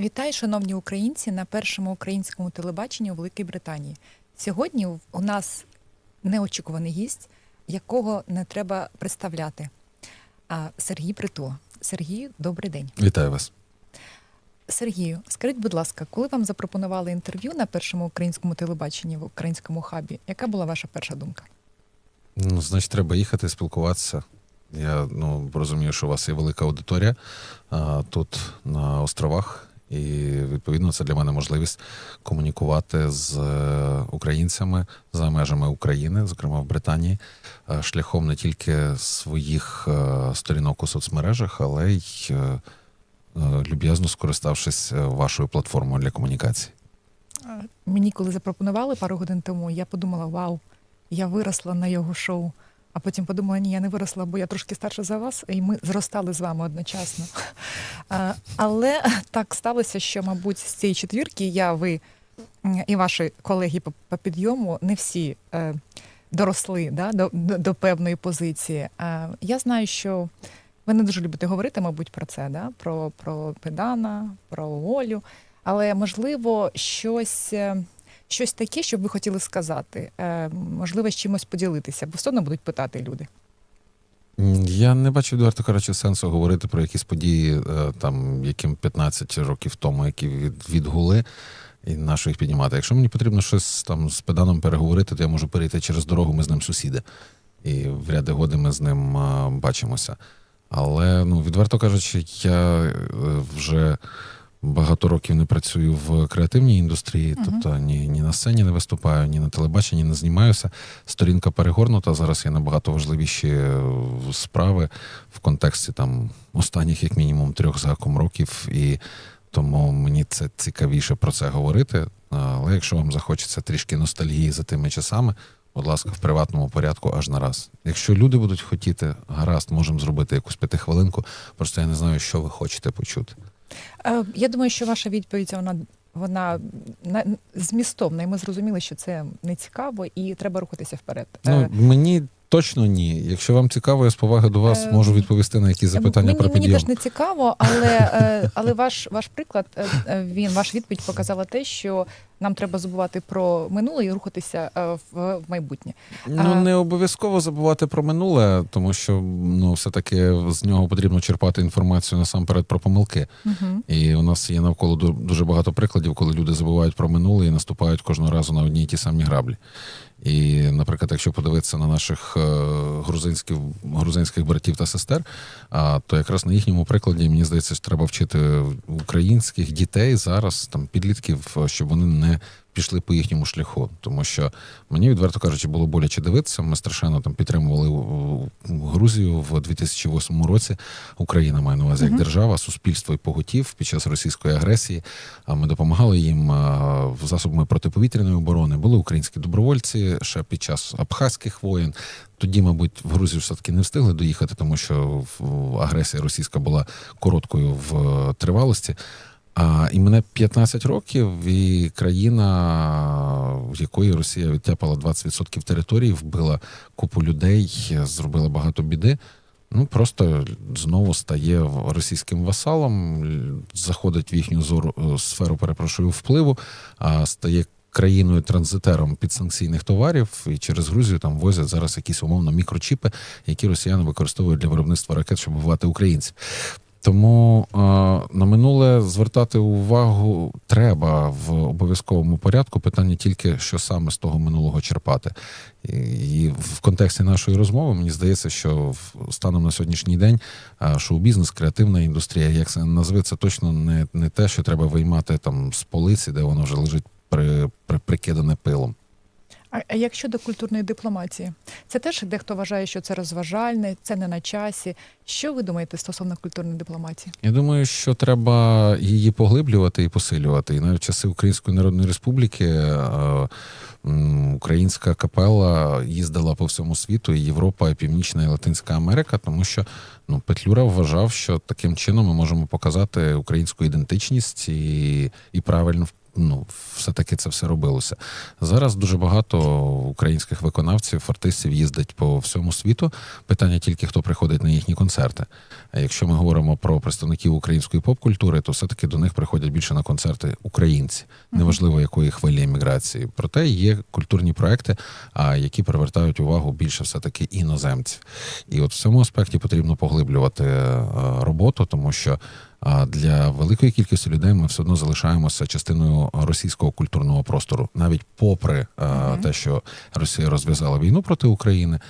Вітаю, шановні українці, на першому українському телебаченні у Великій Британії. Сьогодні у нас неочікуваний гість, якого не треба представляти. Сергій Притула. Сергію, добрий день. Вітаю вас. Сергію, скажіть, будь ласка, коли вам запропонували інтерв'ю на першому українському телебаченні в українському хабі, яка була ваша перша думка? Ну, значить, треба їхати, спілкуватися. Я ну, розумію, що у вас є велика аудиторія а, тут на островах, і відповідно це для мене можливість комунікувати з е, українцями за межами України, зокрема в Британії, е, шляхом не тільки своїх е, сторінок у соцмережах, але й люб'язно скориставшись вашою платформою для комунікації. Мені коли запропонували пару годин тому, я подумала: вау, я виросла на його шоу. А потім подумала, ні, я не виросла, бо я трошки старша за вас, і ми зростали з вами одночасно. Але так сталося, що, мабуть, з цієї четвірки я, ви і ваші колеги по, підйому не всі е, доросли да, до, до, певної позиції. Я знаю, що ви не дуже любите говорити, мабуть, про це, да? про, про Педана, про Олю. Але можливо, щось, е, щось таке, що ви хотіли сказати, е, можливо, з чимось поділитися, бо все одно будуть питати люди. Я не бачу, відверто кажучи, сенсу говорити про якісь події, е, там, яким 15 років тому, які відгули, і на що їх піднімати. Якщо мені потрібно щось там з педаном переговорити, то я можу перейти через дорогу, ми з ним сусіди. І в ряди годи ми з ним а, бачимося. Але, ну, відверто кажучи, я е, вже багато років не працюю в креативній індустрії, Мгм. тобто ні, ні на сцені не виступаю, ні на телебаченні не знімаюся. Сторінка перегорнута. Зараз є набагато важливіші е, справи в контексті там останніх, як мінімум, трьох заком років. І тому мені це цікавіше про це говорити. Але якщо вам захочеться трішки ностальгії за тими часами, будь ласка, в приватному порядку аж на раз. Якщо люди будуть хотіти, гаразд, можемо зробити якусь п'ятихвилинку. Просто я не знаю, що ви хочете почути. Е, Я думаю, що ваша відповідь вона, вона змістовна, і ми зрозуміли, що це не цікаво і треба рухатися вперед. Ну Е, мені точно ні. Якщо вам цікаво, я з поваги до вас Е, можу відповісти на якісь запитання мені, про мені теж не цікаво, але, але ваш, ваш приклад, він, ваша відповідь показала те, що нам треба забувати про минуле і рухатися е, в, в майбутнє. Ну не обов'язково забувати про минуле, тому що ну все таки з нього потрібно черпати інформацію насамперед про помилки. Угу. І у нас є навколо дуже багато прикладів, коли люди забувають про минуле і наступають кожного разу на одні й ті самі граблі. І, наприклад, якщо подивитися на наших е, грузинських, грузинських братів та сестер, а, то якраз на їхньому прикладі мені здається, що треба вчити українських дітей зараз, там підлітків, щоб вони не пішли по їхньому шляху. Тому що мені, відверто кажучи, було боляче дивитися. Ми страшенно там підтримували у Грузію в 2008 році. Україна має на увазі як держава, суспільство і поготів під час російської агресії. А ми допомагали їм засобами протиповітряної оборони. Були українські добровольці ще під час абхазьких воєн. Тоді, мабуть, в Грузію все таки не встигли доїхати, тому що агресія російська була короткою в е, тривалості. А і мене 15 років, і країна, в якої Росія відтяпала 20% території, вбила купу людей, зробила багато біди. Ну просто знову стає російським васалом, заходить в їхню зору е, сферу, перепрошую, впливу, а стає країною транзитером підсанкційних товарів, і через Грузію там возять зараз якісь умовно мікрочіпи, які росіяни використовують для виробництва ракет, щоб вбивати українців. Тому е, на минуле звертати увагу треба в обов'язковому порядку. Питання тільки, що саме з того минулого черпати. І, в контексті нашої розмови мені здається, що станом на сьогоднішній день е, шоу-бізнес, креативна індустрія, як це назви, це точно не, не те, що треба виймати там з полиці, де воно вже лежить при, при, прикидане пилом. А як щодо культурної дипломатії, це теж дехто вважає, що це розважальне, це не на часі. Що ви думаєте стосовно культурної дипломатії? Я думаю, що треба її поглиблювати і посилювати. І навіть в часи Української Народної Республіки е, українська капела їздила по всьому світу, і Європа, і Північна і Латинська Америка, тому що ну, Петлюра вважав, що таким чином ми можемо показати українську ідентичність і, і правильно ну, все-таки це все робилося. Зараз дуже багато українських виконавців, артистів їздить по всьому світу. Питання тільки хто приходить на їхні концерти. А якщо ми говоримо про представників української поп-культури, то все-таки до них приходять більше на концерти українці, неважливо якої хвилі еміграції. Проте є культурні проекти, які привертають увагу більше все-таки іноземців. І от в цьому аспекті потрібно поглиблювати е, роботу, тому що. А для великої кількості людей ми все одно залишаємося частиною російського культурного простору, навіть попри Мгм. те, що Росія розв'язала війну проти України.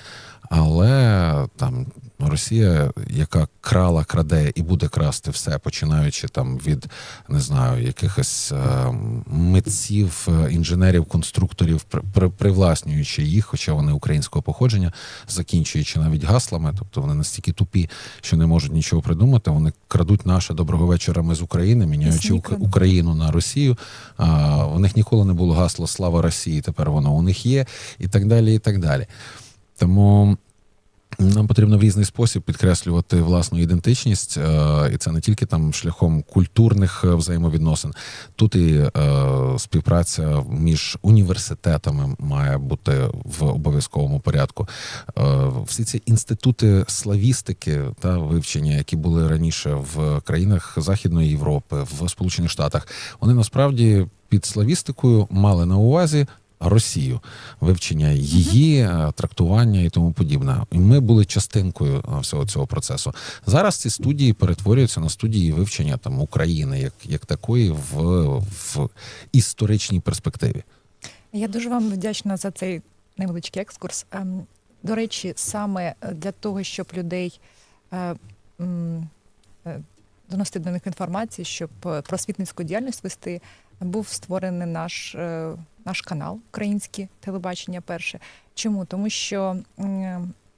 Але там Росія, яка крала, краде і буде красти все, починаючи там від не знаю, якихось е, митців, е, інженерів, конструкторів, при, при, привласнюючи їх, хоча вони українського походження, закінчуючи навіть гаслами, тобто вони настільки тупі, що не можуть нічого придумати. Вони крадуть наше доброго вечора. Ми з України, міняючи. Україну на Росію. А, у них ніколи не було гасло Слава Росії. Тепер воно у них є, і так далі. І так далі. Тому нам потрібно в різний спосіб підкреслювати власну ідентичність, е, і це не тільки там шляхом культурних е, взаємовідносин. Тут і е, співпраця між університетами має бути в обов'язковому порядку. Всі ці інститути славістики та вивчення, які були раніше в країнах Західної Європи, в Сполучених Штатах, вони насправді під славістикою мали на увазі. Росію, вивчення її, е, трактування і тому подібне. І ми були частинкою е, всього цього процесу. Зараз ці студії перетворюються на студії вивчення там України як, як такої в, в історичній перспективі. Я дуже вам вдячна за цей невеличкий екскурс. Ем, До речі, саме е, для того, щоб людей доносити до них інформацію, щоб просвітницьку діяльність вести, був створений наш, наш канал Українське телебачення перше. Чому? Тому що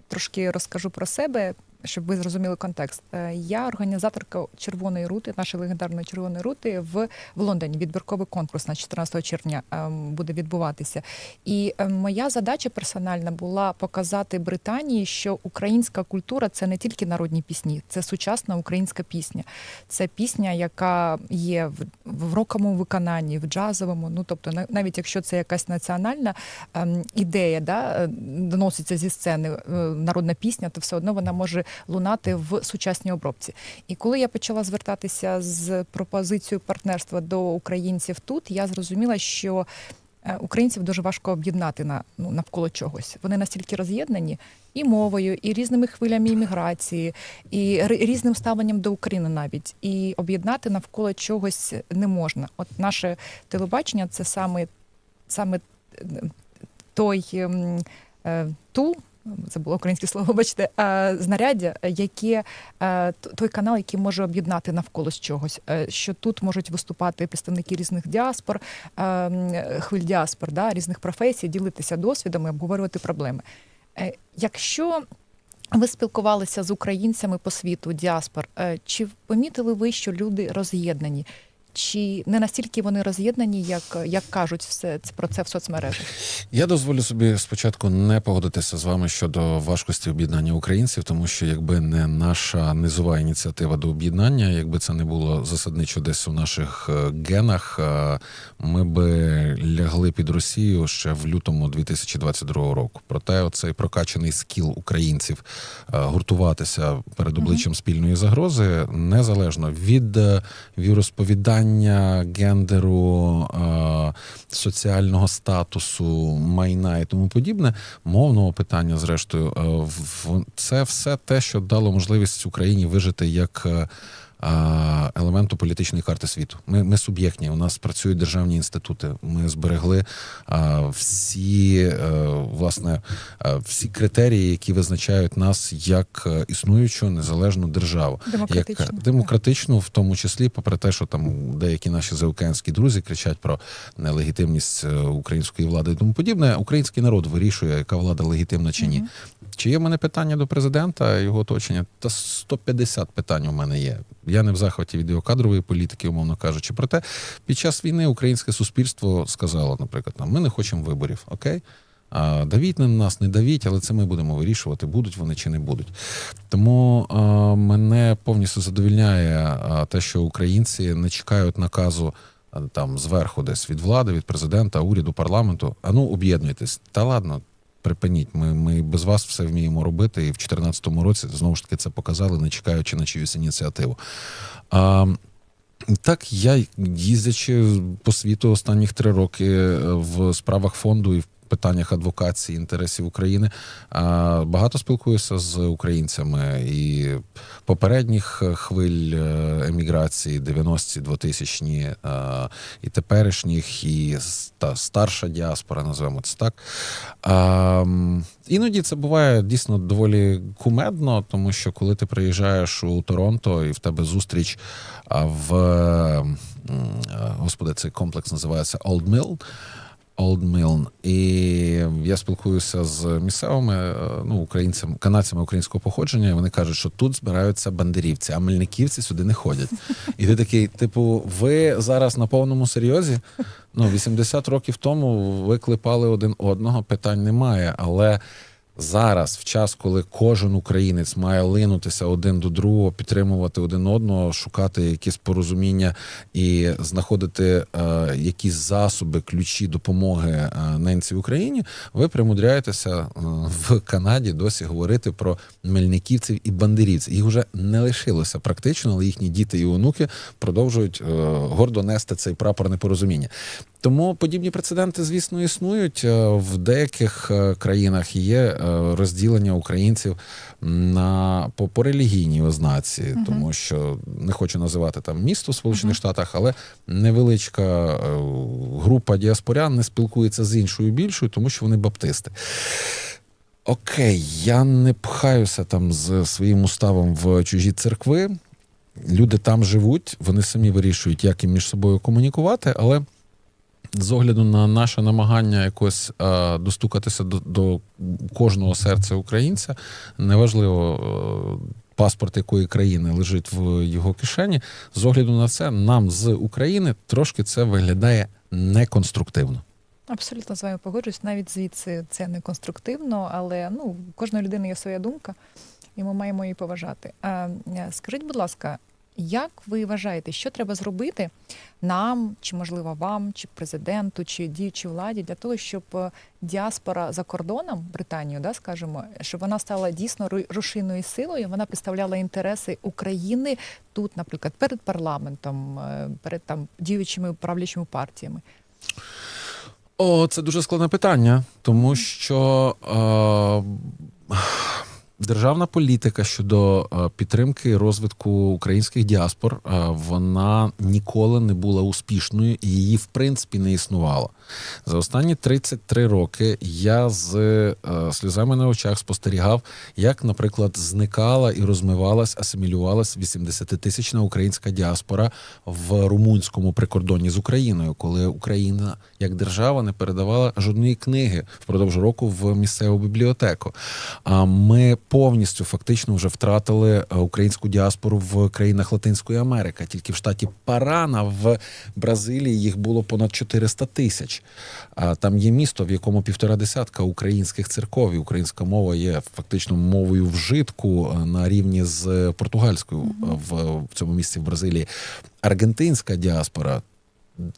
трошки розкажу про себе. Щоб ви зрозуміли контекст, Е, я організаторка червоної рути, нашої легендарної червоної рути в, в Лондоні. Відбірковий конкурс на 14 червня ем, буде відбуватися. І ем, моя задача персональна була показати Британії, що українська культура це не тільки народні пісні, це сучасна українська пісня. Це пісня, яка є в, в роковому виконанні, в джазовому. Ну тобто, на- навіть якщо це якась національна ем, ідея, да, е, доноситься зі сцени е, народна пісня, то все одно вона може лунати в сучасній обробці. І коли я почала звертатися з пропозицією партнерства до українців тут, я зрозуміла, що е, українців дуже важко об'єднати на ну навколо чогось. Вони настільки роз'єднані і мовою, і різними хвилями імміграції, і різним ставленням до України навіть. І об'єднати навколо чогось не можна. От наше телебачення це саме, саме е, той ем, е, тул. Забула українське слово, бачите, знаряддя, яке той канал, який може об'єднати навколо чогось. Е, Що тут можуть виступати представники різних діаспор, е, хвиль діаспор, да, різних професій, ділитися досвідом і обговорювати проблеми. Е, Якщо ви спілкувалися з українцями по світу, діаспор, е, чи помітили ви, що люди роз'єднані? Чи не настільки вони роз'єднані, як, як кажуть все це- про це в соцмережах? Я дозволю собі спочатку не погодитися з вами щодо важкості об'єднання українців, тому що якби не наша низова ініціатива до об'єднання, якби це не було засадничо десь у наших е, генах, е, ми би лягли під Росію ще в лютому 2022 року. Проте оцей прокачаний скіл українців е, гуртуватися перед обличчям спільної загрози незалежно від е, віросповідання, гендеру, е, соціального статусу, майна і тому подібне, мовного питання, зрештою, е, це все те, що дало можливість Україні вижити як. Е, елементу політичної карти світу. Ми, ми суб'єктні. У нас працюють державні інститути. Ми зберегли всі е, власне е, всі критерії, які визначають нас як е, існуючу незалежну державу, Демократично, як демократичну, в тому числі, попри те, що там деякі наші заокеанські друзі кричать про нелегітимність е, української влади і тому подібне. Український народ вирішує, яка влада легітимна чи ні. Чи є в мене питання до президента його оточення? Та 150 питань у мене є. Я не в захваті від його кадрової політики, умовно кажучи. Проте під час війни українське суспільство сказало, наприклад, нам, ми не хочемо виборів, окей? А, давіть на нас, не давіть, але це ми будемо вирішувати, будуть вони чи не будуть. Тому а, мене повністю задовільняє а, те, що українці не чекають наказу там зверху, десь від влади, від президента, уряду, парламенту. А ну об'єднуйтесь. Та ладно, припиніть. Ми, ми без вас все вміємо робити. І в 2014 році знову ж таки це показали, не чекаючи на чиюсь ініціативу. А, так, я їздячи по світу останніх три роки е, в справах фонду і в питаннях адвокації інтересів України багато спілкуюся з українцями і попередніх е, хвиль е, еміграції, 90-ті, 2000-ні, е, і теперішніх, і та старша діаспора, називаємо це так. Іноді це буває дійсно доволі кумедно, тому що коли ти приїжджаєш у Торонто і в тебе зустріч в господи, цей комплекс називається Old Mill. Old Milne. І я спілкуюся з місцевими е, ну, українцями, канадцями українського походження, і вони кажуть, що тут збираються бандерівці, а мельниківці сюди не ходять. І ти такий, типу, ви зараз на повному серйозі? Ну, 80 років тому ви клепали один одного, питань немає. Але зараз, в час, коли кожен українець має линутися один до другого, підтримувати один одного, шукати якісь порозуміння і знаходити е, якісь засоби, ключі допомоги е, ненці в Україні, ви примудряєтеся е, в Канаді досі говорити про мельниківців і бандерівців. Їх вже не лишилося практично, але їхні діти і онуки продовжують е, гордо нести цей прапор непорозуміння. Тому подібні прецеденти, звісно, існують Е, в деяких е, країнах. Є е, розділення українців на по, по релігійній ознаці, Мгм. тому що не хочу називати там місто в Сполучених Штатах, але невеличка група діаспорян не спілкується з іншою більшою, тому що вони баптисти. Окей, я не пхаюся там з своїм уставом в чужі церкви. Люди там живуть, вони самі вирішують, як їм між собою комунікувати, але з огляду на наше намагання якось е, достукатися до, до кожного серця українця, неважливо. е, Паспорт якої країни лежить в його кишені. З огляду на це, нам з України трошки це виглядає неконструктивно. Абсолютно з вами погоджуюсь. Навіть звідси це не конструктивно, але ну, кожної людини є своя думка, і ми маємо її поважати. А, е, скажіть, будь ласка, як ви вважаєте, що треба зробити нам, чи можливо вам, чи президенту, чи діючій владі для того, щоб е, діаспора за кордоном, Британію, да, скажімо, щоб вона стала дійсно ру- рушійною силою, вона представляла інтереси України тут, наприклад, перед парламентом, е, перед там діючими правлячими партіями? О, це дуже складне питання, тому що е, державна політика щодо е, підтримки розвитку українських діаспор е, вона ніколи не була успішною і її в принципі не існувало. За останні 33 роки я з е, сльозами на очах спостерігав, як, наприклад, зникала і розмивалась, асимілювалась 80-тисячна українська діаспора в румунському прикордонні з Україною, коли Україна як держава не передавала жодної книги впродовж року в місцеву бібліотеку. А ми повністю фактично вже втратили е, українську діаспору в країнах Латинської Америки. Тільки в штаті Парана в Бразилії їх було понад 400 тисяч. А там є місто, в якому півтора десятка українських церков. І українська мова є фактично мовою вжитку е, на рівні з португальською е, в, в цьому місці в Бразилії. Аргентинська діаспора.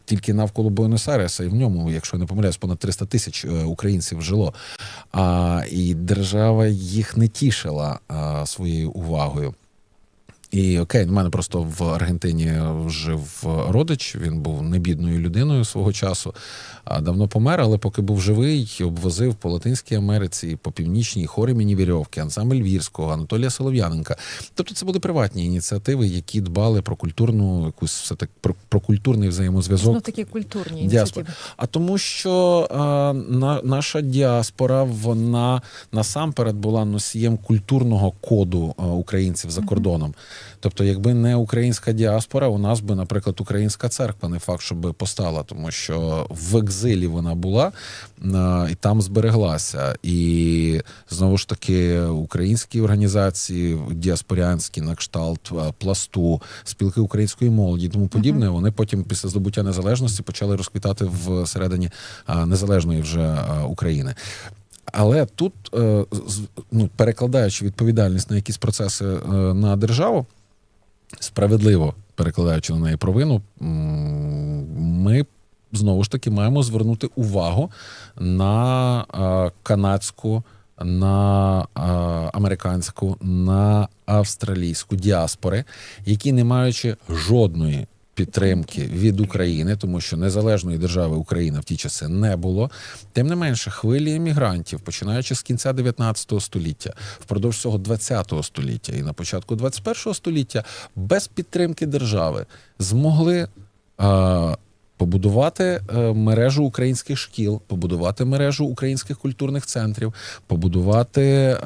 Тільки навколо Буенос-Айреса, і в ньому, якщо я не помиляюсь, понад 300 тисяч е, українців жило. А, і держава їх не тішила а, своєю увагою. І окей, в мене просто в Аргентині жив родич. Він був небідною людиною свого часу, а давно помер, але поки був живий, обвозив по Латинській Америці, по північній хори мені вірьовки, ансамбль Вірського, Анатолія Солов'яненка. Тобто це були приватні ініціативи, які дбали про культурну якусь все так про, про культурний взаємозв'язок Ну, такі культурні ініціативи. а тому, що е, на, наша діаспора вона насамперед була носієм культурного коду українців за кордоном. Тобто, якби не українська діаспора, у нас би, наприклад, українська церква не факт, щоб би постала, тому що в екзилі вона була і там збереглася. І знову ж таки, українські організації діаспорянські, на кшталт е, пласту, спілки української молоді, і тому подібне, вони потім після здобуття незалежності почали розквітати всередині незалежної вже е, України. Але тут, е, ну, перекладаючи відповідальність на якісь процеси е, на державу, справедливо перекладаючи на неї провину, ми знову ж таки маємо звернути увагу на е, канадську, на американську, на австралійську діаспори, які, не маючи жодної підтримки від України, тому що незалежної держави Україна в ті часи не було. Тим не менше, хвилі емігрантів, починаючи з кінця 19 століття, впродовж цього 20 століття і на початку 21 століття, без підтримки держави змогли. е, Побудувати е, мережу українських шкіл, побудувати мережу українських культурних центрів, побудувати е,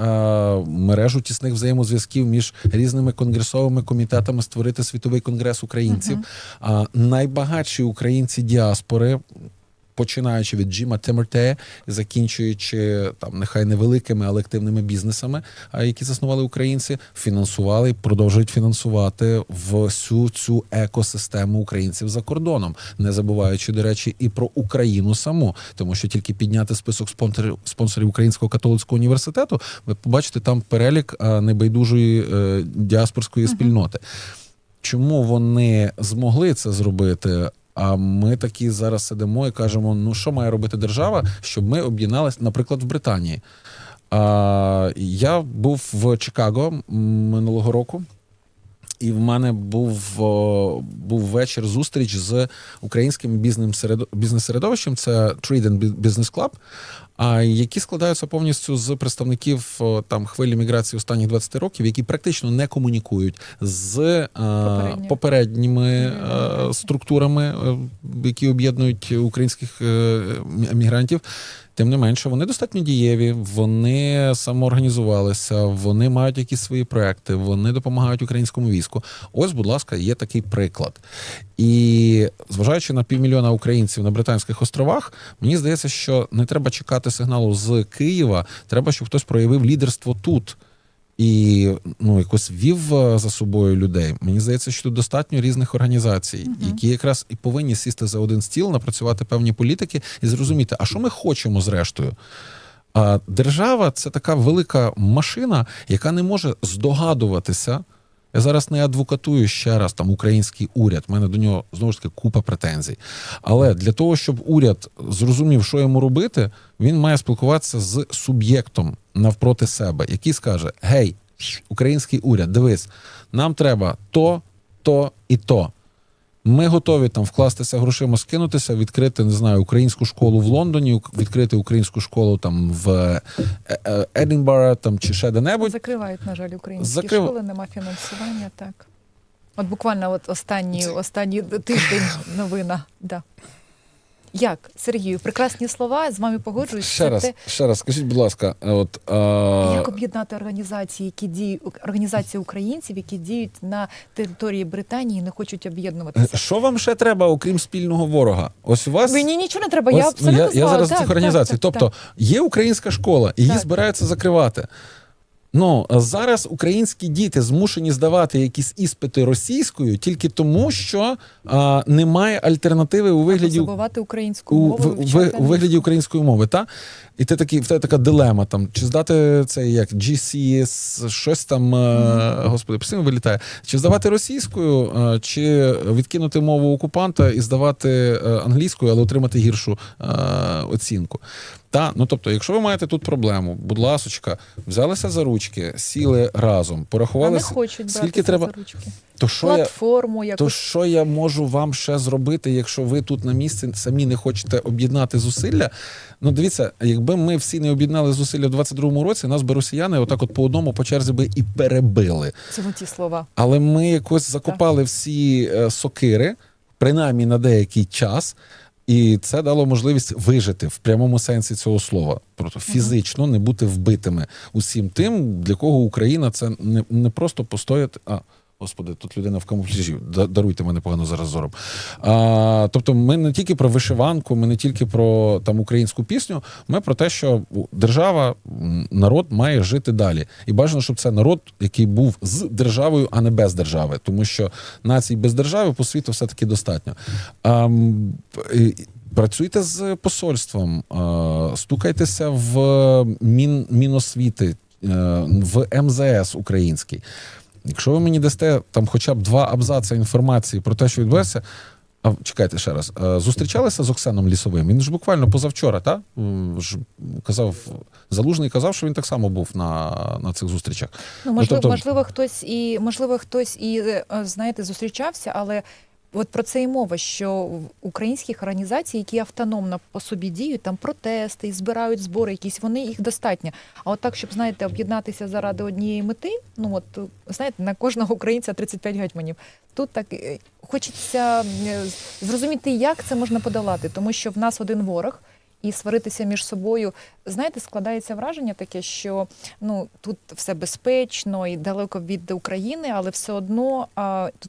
мережу тісних взаємозв'язків між різними конгресовими комітетами, створити світовий конгрес українців. А найбагатші українці діаспори. Починаючи від Джима Темерте, закінчуючи там нехай невеликими, але активними бізнесами, які заснували українці, фінансували і продовжують фінансувати всю цю екосистему українців за кордоном, не забуваючи, до речі, і про Україну саму, тому що тільки підняти список спонсорів спонсорів Українського католицького університету, ви побачите там перелік небайдужої е, діаспорської спільноти. Чому вони змогли це зробити? А ми такі зараз сидимо і кажемо: ну що має робити держава, щоб ми об'єдналися, наприклад, в Британії. А, я був в Чикаго минулого року. І в мене був, був вечір зустріч з українським бізнес-середо- бізнес-середовищем. Це Trade and Business Club, які складаються повністю з представників там хвилі міграції останніх 20 років, які практично не комунікують з е, Попередньо. попередніми е, структурами, е, які об'єднують українських мігрантів. Тим не менше, вони достатньо дієві, вони самоорганізувалися, вони мають якісь свої проекти, вони допомагають українському війську. Ось, будь ласка, є такий приклад. І зважаючи на півмільйона українців на Британських островах, мені здається, що не треба чекати сигналу з Києва. Треба, щоб хтось проявив лідерство тут. І ну якось вів е, за собою людей. Мені здається, що тут достатньо різних організацій, Мгм. які якраз і повинні сісти за один стіл, напрацювати певні політики і зрозуміти, а що ми хочемо зрештою. А держава це така велика машина, яка не може здогадуватися. Я зараз не адвокатую ще раз там український уряд. У мене до нього знову ж таки купа претензій. Але для того, щоб уряд зрозумів, що йому робити, він має спілкуватися з суб'єктом навпроти себе, який скаже: Гей, український уряд, дивись, нам треба то, то і то. Ми готові там вкластися грошима, скинутися, відкрити, не знаю, українську школу в Лондоні, відкрити українську школу там в е, е, там чи ще де-небудь. Закривають, на жаль, українські Закрив- школи, нема фінансування. Так. От буквально от останні, останні тиждень новина. Да. Як, Сергію, прекрасні слова, з вами погоджуюсь. Ще раз, те, ще раз, скажіть, будь ласка, от е, як об'єднати організації, які діють організації українців, які діють на території Британії, і не хочуть об'єднуватися. що вам ще треба, окрім спільного ворога? Ось у вас Мені нічого не треба. Ось, я ну, абсолютно я, я зараз Так, цих організацій. так, тобто так. є українська школа, її Так. збираються закривати. Ну зараз українські діти змушені здавати якісь іспити російською тільки тому, що а, немає альтернативи у вигляді забувати українську у, мову, в, вивчати в, у вигляді української мови, та? І ти такий, в тебе така дилема, там, чи здати це як GCS, щось там, е, господи, постійно вилітає. Чи здавати російською, е, чи відкинути мову окупанта і здавати е, англійською, але отримати гіршу е, оцінку. Та, ну тобто, якщо ви маєте тут проблему, будь ласочка, взялися за ручки, сіли разом, А не порахували, хочуть скільки треба. за ручки. То що я, Платформу то що я можу вам ще зробити, якщо ви тут на місці самі не хочете об'єднати зусилля? Ну, дивіться, якби ми всі не об'єднали зусилля в 22-му році, нас би росіяни отак от по одному по черзі би і перебили. Це ті слова. Але ми якось закопали всі е, сокири, принаймні на деякий час. І це дало можливість вижити в прямому сенсі цього слова, просто фізично не бути вбитими усім тим, для кого Україна це не, не просто постояти. А господи, тут людина в камуфляжі. да- Даруйте мене погано зараз зором. А, тобто, ми не тільки про вишиванку, ми не тільки про там українську пісню. Ми про те, що держава, народ має жити далі. І бажано, щоб це народ, який був з державою, а не без держави, тому що націй без держави по світу все таки достатньо. А, Працюйте з посольством, стукайтеся в мін, Міносвіти, е, в МЗС український. Якщо ви мені дасте там хоча б два абзаци інформації про те, що відбувається, А чекайте ще раз. Е, Зустрічалися з Оксаном Лісовим? Він ж буквально позавчора, та? Ж казав, Залужний казав, що він так само був на, на цих зустрічах. Ну, можливо, тобто- можливо, хтось і можливо, хтось і е, знаєте, зустрічався, але от про це і мова, що в українських організацій, які автономно по собі діють, там протести збирають збори, якісь вони їх достатньо. А от так, щоб знаєте, об'єднатися заради однієї мети, ну от знаєте, на кожного українця 35 гетьманів. Тут так е, хочеться е, зрозуміти, як це можна подолати, тому що в нас один ворог. І сваритися між собою, знаєте, складається враження таке, що ну тут все безпечно і далеко від України, але все одно а, тут